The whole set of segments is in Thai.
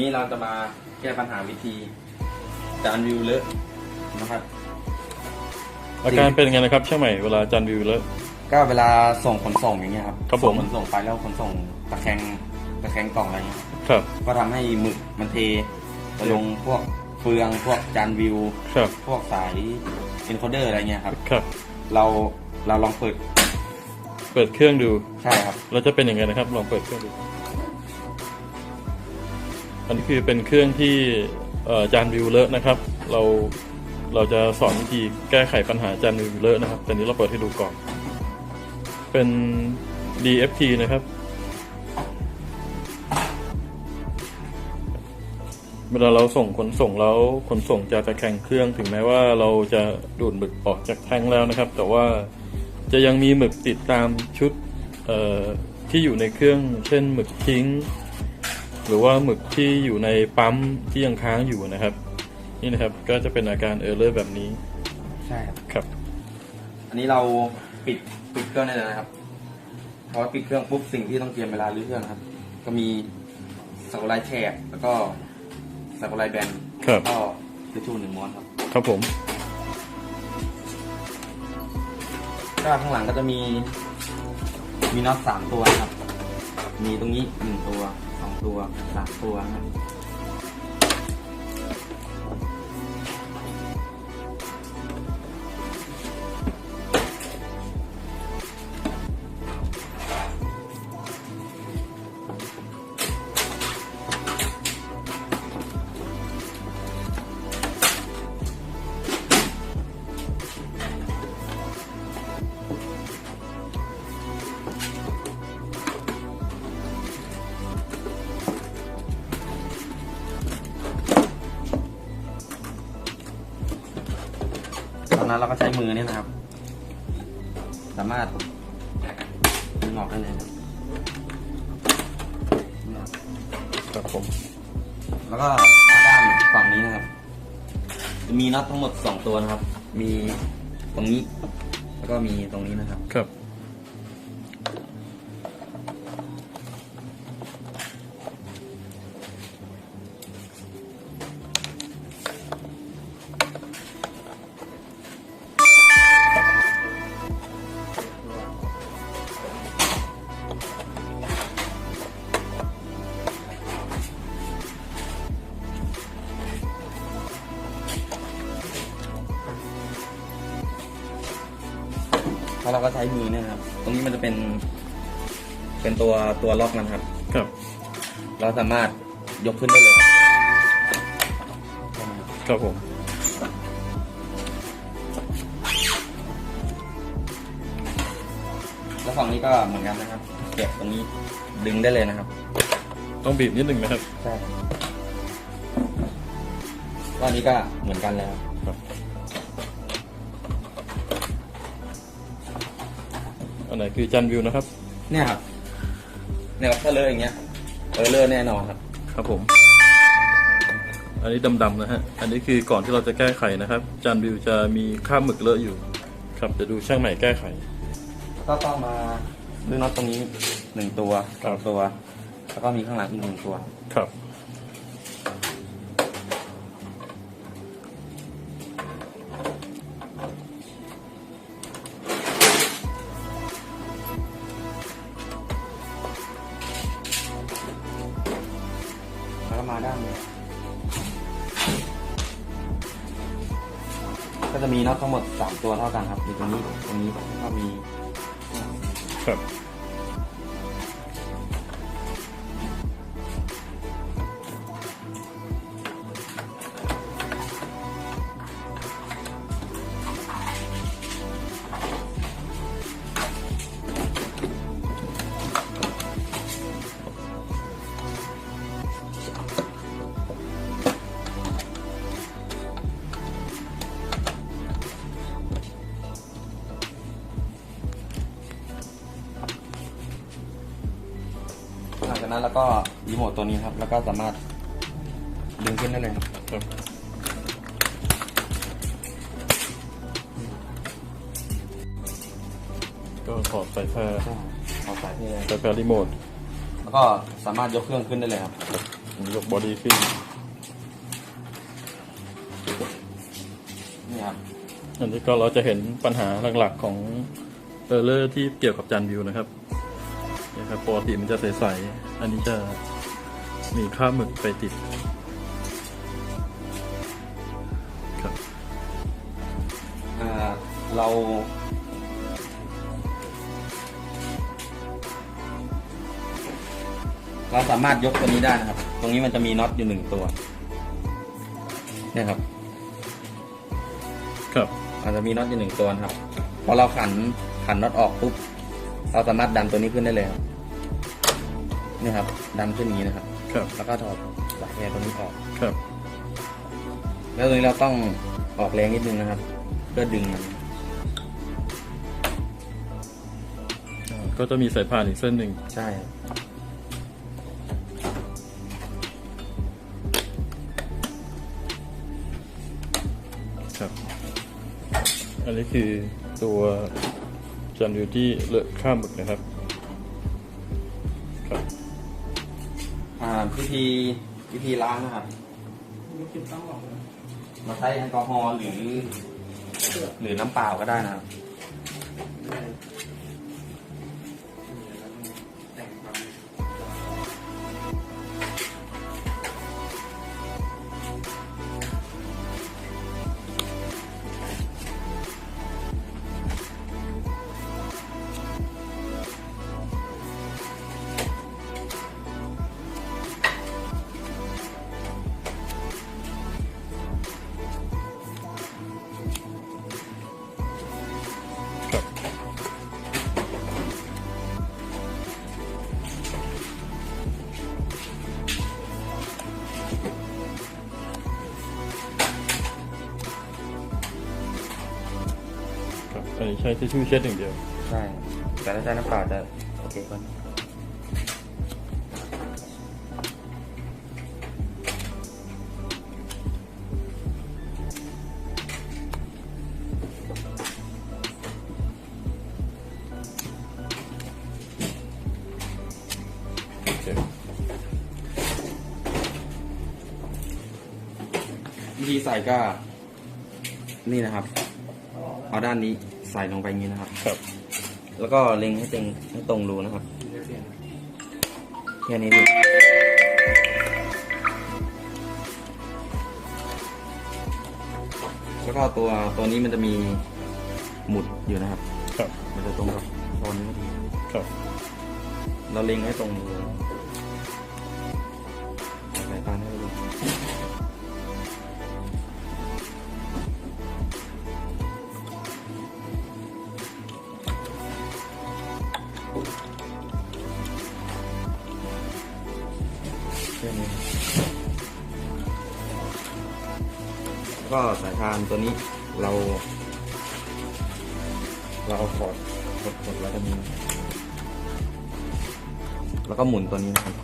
นี้เราจะมาแก้ปัญหาวิธีจานวิวเลอะนะครับอาการเป็นยังไงนะครับช่างใหม่เวลาจานวิวเลอะ ก็เวลาส่งขนส่งอย่างเงี้ยครับครับผม ส่งขนส่งไปแล้วขนส่งตะแคงตะแคงกล่องอะไรเงี้ยครับ ก็ทำให้หมึกมันเทไปลงพวกเฟืองพวกจานวิว ครับ พวกสายเอนโคเดอร์อะไรเงี้ยครับ ครับ เราเราลองเปิดเปิดเครื่องดู ใช่ครับแล้วจะเป็นยังไงนะครับ ลองเปิดเครื่องดู อันนี้คือเป็นเครื่องที่จานวิวเลอะนะครับ เราเราจะสอนวิธีแก้ไขปัญหาจานวิวเลอะนะครับแต่นี้เราเปิดให้ดูก่อน เป็น DFT นะครับเวลาเราส่งขนส่งแล้วขนส่งจะตะแคงเครื่องถึงแม้ว่าเราจะดูดหมึกออกจากแท่งแล้วนะครับ แต่ว่าจะยังมีหมึกติดตามชุดที่อยู่ในเครื่อง เช่นหมึกทิ้ง หรือว่าหมึกที่อยู่ในปั๊มที่ยังค้างอยู่นะครับ นี่นะครับก็จะเป็นอาการเออร์เลอร์แบบนี้ใช่ครับครับ อันนี้เราปิดปิดเครื่องได้เลยนะครับพอปิดเครื่องปุ๊บสิ่งที่ต้องเตรียมเวลารื้อเครื่องนะครับ ก็มีสกอไลท์แฉกแล้วก็สกอไลท์แบนครับก็ทิชชู่หนึ่งม้วนครับ ครับผมก็ข้างหลังก็จะมีมีน็อตสามตัวนะครับ มีตรงนี้หนึ่งตัว สองตัวสามตัวน เราก็ใช้มือเนี่ยนะครับ สามารถดึงออกได้เลยครับดึงออกรับผม แล้วก็ด้านฝั่งนี้นะครับ จะมีน็อตทั้งหมดสองตัวนะครับ มีตรงนี้ แล้วก็มีตรงนี้นะครับ ครับ ก็ใช้มือเนี่ยนะครับ ตรงนี้มันจะเป็น เป็นตัวตัวล็อกมันครับ ครับ เราสามารถยกขึ้นได้เลยครับครับผมแล้วฝั่งนี้ก็เหมือนกันนะครับเก็บตรงนี้ดึงได้เลยนะครับ ต้องบีบนิดนึงนะครับใช่ก็อันนี้ก็เหมือนกันแล้ว อันไหนคือจานวิวนะครับ เนี่ยครับเนี่ยครับถ้าเลอะอย่างเงี้ยเออเลอะแน่นอนครับ ครับผม อันนี้ดำๆนะฮะ อันนี้คือก่อนที่เราจะแก้ไขนะครับจานวิวจะมีคราบหมึกเลอะอยู่ ครับจะดูช่างใหม่แก้ไข ก็ต้องมาดึงน็อตตรงนี้หนึ่งตัวสองตัว แล้วก็มีข้างหลังอีกหนึ่งตัว ครับ มาด้านนี้ก็จะมีน็อตทั้งหมด 3 ตัวเท่ากันครับมีตรงนี้ตรงนี้แล้วก็มี ครับ นั้นแล้วก็รีโมทตัวนี้ครับ แล้วก็สามารถดึงขึ้นได้เลยครับครับก็ถอดสายแพรเอาสายที่เลยสายแพรรีโมทแล้วก็สามารถยกเครื่องขึ้นได้เลยครับ ยกบอดี้ขึ้นนี่ครับ อันนี้ก็เราจะเห็นปัญหาหลักๆของเออร์เลอร์ที่เกี่ยวกับจานวิวนะครับนี่ครับปกติมันจะใสๆ อันนี้จะมีค่าบหมึกไปติดครับอ่าเราเราสามารถยกตัวนี้ได้นะครับ ตรงนี้มันจะมีน็อตอยู่หนึ่งตัวเนี่ยครับ ครับมันจะมีน็อตอยู่หนึ่งตัวนะครับ พอเราขันขันน็อตออกปุ๊บ เราสามารถดันตัวนี้ขึ้นได้เลยครับ นี่ครับดันขึ้นอย่างนี้นะครับ ครับ แล้วก็ถอดสายแอร์ตัวนี้ออก ครับ แล้วตรงนี้เราต้องออกแรงนิดนึงนะครับ เพื่อดึงมันอ่าก็จะมีสายพานอีกเส้นหนึ่งใช่ครับอันนี้คือตัวจานวิวที่เลอะข้ามหมึกนะครับครับ วิธีวิธีล้างนะครับมาใช้แอลกอฮอล์หรือ หรือน้ำเปล่าก็ได้นะครับ ครับอันนี้ใช้ทิชชู่เช็ดอย่างเดียว ใช่แต่ถ้าใช้น้ำเปล่าจะโอเคกว่าโอเควิธีใส่ก็ นี่นะครับ เอาด้านนี้ ใส่ลงไปอย่างนี้นะครับ ครับ แล้วก็เล็งให้ตรงให้ตรงรูนะครับ แค่นี้ดิแล้วก็ตัวตัวนี้มันจะมีหมุดอยู่นะครับ ครับ มันจะตรงกับตอนนี้พอดีครับ เราเล็งให้ตรงรู ก็สายพานตัวนี้เรา เราเอาขอดกดกดแล้วก็มีแล้วก็หมุนตัวนี้นะครับ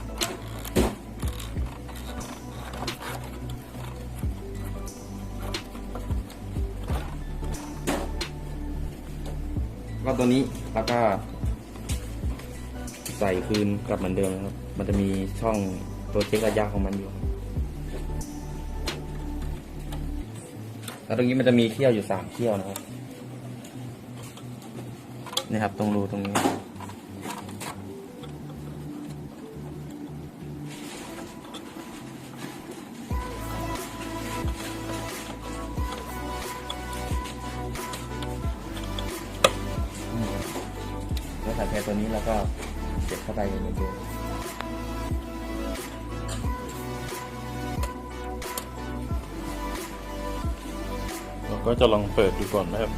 ก็ตัวนี้แล้วก็ใส่คืนกลับเหมือนเดิมนะครับ มันจะมีช่องตัวเช็คระยะของมันอยู่ แล้วตรงนี้มันจะมีเขี้ยวอยู่สามเขี้ยวนะครับนี่ครับ ตรงรูตรงนี้ แล้วใส่แพรตัวนี้แล้วก็เก็บเข้าไปเหมือนเดิม ก็จะลองเปิดดูก่อนนะครับ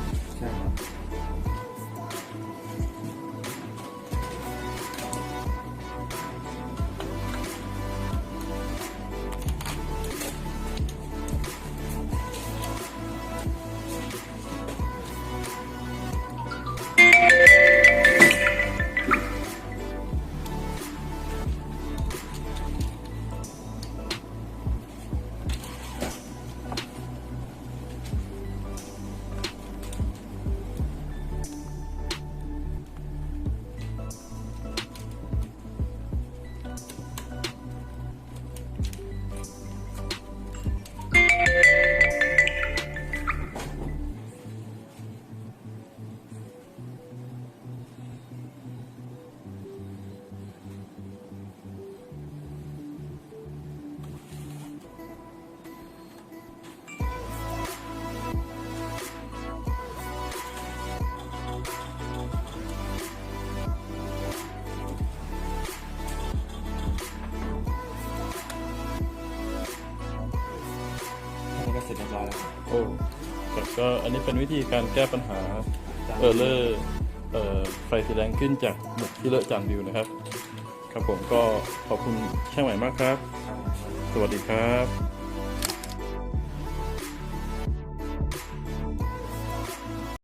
เสร็จเรียบร้อยแล้วครับโอ้ครับก็อันนี้เป็นวิธีการแก้ปัญหาเออร์เลอร์เอ่อไฟสีแดงขึ้นจากหมึกที่เลอะจานบิวนะครับ ครับผมก็ขอบคุณช่างใหม่มากครับ สวัสดีครับ